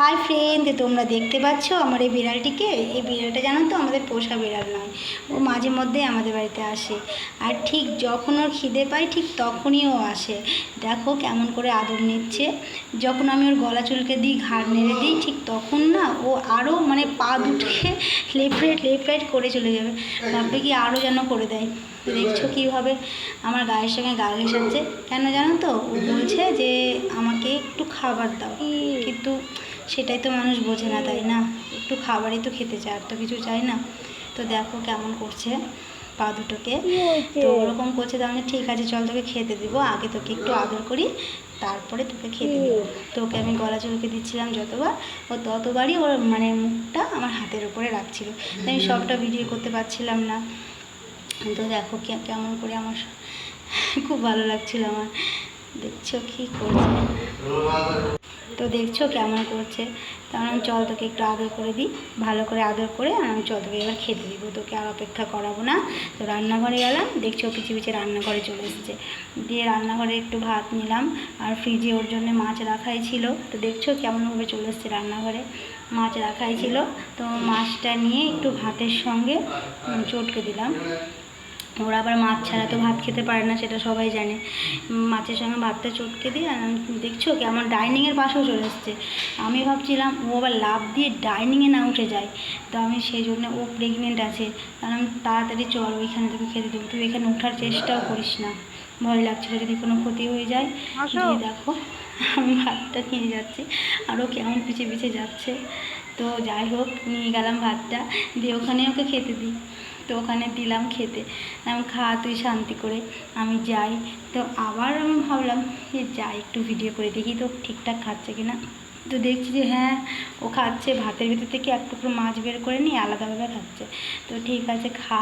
Hi friend তোমরা দেখতে পাচ্ছ আমার এই বিড়ালটিকে। এই বিড়ালটা জানো তো আমাদের পোষা বিড়াল নয়। ও মাঝে মধ্যে আমাদের বাড়িতে আসে। আর ঠিক যখন ওর খিদে পায় ঠিক তখনই ও আসে। দেখো কেমন করে আদর নিচ্ছে। যখন আমি ওর গলা চুলকে দিই ঘাড় নেড়ে দিই ঠিক তখন না ও আরও মানে পা দুটোকে লেফট রাইট লেফট রাইট করে চলে যাবে। ভাববে কি আরও যেন করে দেয়। দেখছ কীভাবে আমার গায়ের সঙ্গে গা ঘেসাচ্ছে কেন জানো তো? ও বলছে যে আমাকে একটু খাবার দাও। কিন্তু সেটাই তো মানুষ বোঝে না তাই না? একটু খাবারই তো খেতে চায় আর তো কিছু চাই না। তো দেখো কেমন করছে পা দুটোকে। তো ওরকম করছে তো আমি ঠিক আছে চল তোকে খেতে দিব। আগে তোকে একটু আদর করি তারপরে তোকে খেতে দিব। তোকে আমি গলা চুলকে দিচ্ছিলাম যতবার ও ততবারই ওর মানে মুখটা আমার হাতের উপরে রাখছিল। তাই আমি সবটা ভিডিও করতে পারছিলাম না। তো দেখো কে- কেমন করে আমার খুব ভালো লাগছিল আমার। দেখছ কি করছে? তো দেখছ কেমন করছে? তখন আমি চল তোকে একটু আদর করে দিই। ভালো করে আদর করে আর আমি চল তোকে এবার খেতে দিব। তোকে আর অপেক্ষা করাবো না। তো রান্নাঘরে গেলাম, দেখছ পিছিয়ে পিছিয়ে রান্নাঘরে চলে এসেছে। দিয়ে রান্নাঘরে একটু ভাত নিলাম আর ফ্রিজে ওর জন্য মাছ রাখাই ছিল। তো দেখছ কেমনভাবে চলে এসেছে রান্নাঘরে। মাছ রাখাই ছিল। তো মাছটা নিয়ে একটু ভাতের সঙ্গে চটকে দিলাম। ওরা আবার মাছ ছাড়া তো ভাত খেতে পারে না সেটা সবাই জানে। মাছের সঙ্গে ভাতটা চটকে দিয়ে আর দেখছ কি আমার ডাইনিংয়ের পাশেও চলে এসছে। আমি ভাবছিলাম ও আবার লাভ দিয়ে ডাইনিংয়ে না উঠে যায়। তো আমি সেই জন্য ও প্রেগনেন্ট আছে। কারণ আমি তাড়াতাড়ি চল ওইখানে তোকে খেতে দেবো। তুই এখানে ওঠার চেষ্টাও করিস না। ভয় লাগছিল যদি কোনো ক্ষতি হয়ে যায়। দিয়ে দেখো আমি ভাতটা নিয়ে যাচ্ছি। আরও কেমন পিছিয়ে পিছিয়ে যাচ্ছে। তো যাই হোক, নিয়ে গেলাম ভাতটা, দিয়ে ওখানে ওকে খেতে দিই। তো ওখানে দিলাম খেতে। আমি খা, তুই শান্তি করে। আমি যাই। তো আবার আমি ভাবলাম যে যাই, একটু ভিডিও করে দেখি তো ঠিকঠাক খাচ্ছে কি না তো দেখছি যে হ্যাঁ ও খাচ্ছে, ভাতের ভিতর থেকে এক টুকরো মাছ বের করে নিয়ে আলাদাভাবে খাচ্ছে। তো ঠিক আছে, খা।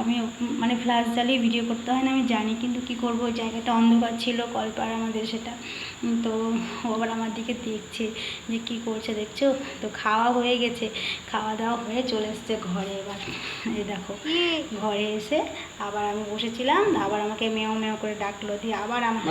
আমি মানে ফ্ল্যাশ জ্বালিয়ে ভিডিও করতে হয় না, আমি জানি, কিন্তু কি করব? ওই জায়গাটা অন্ধকার ছিল কলপার আমাদের সেটা। তো ও আবার আমার দিকে দেখছে যে কি করছে, দেখছ? তো খাওয়া হয়ে গেছে। খাওয়া দাওয়া হয়ে চলে এসছে ঘরে এবার। এই দেখো, ঘরে এসে আবার আমি বসেছিলাম, আবার আমাকে মেও মেও করে ডাকলো, দিয়ে আবার আমার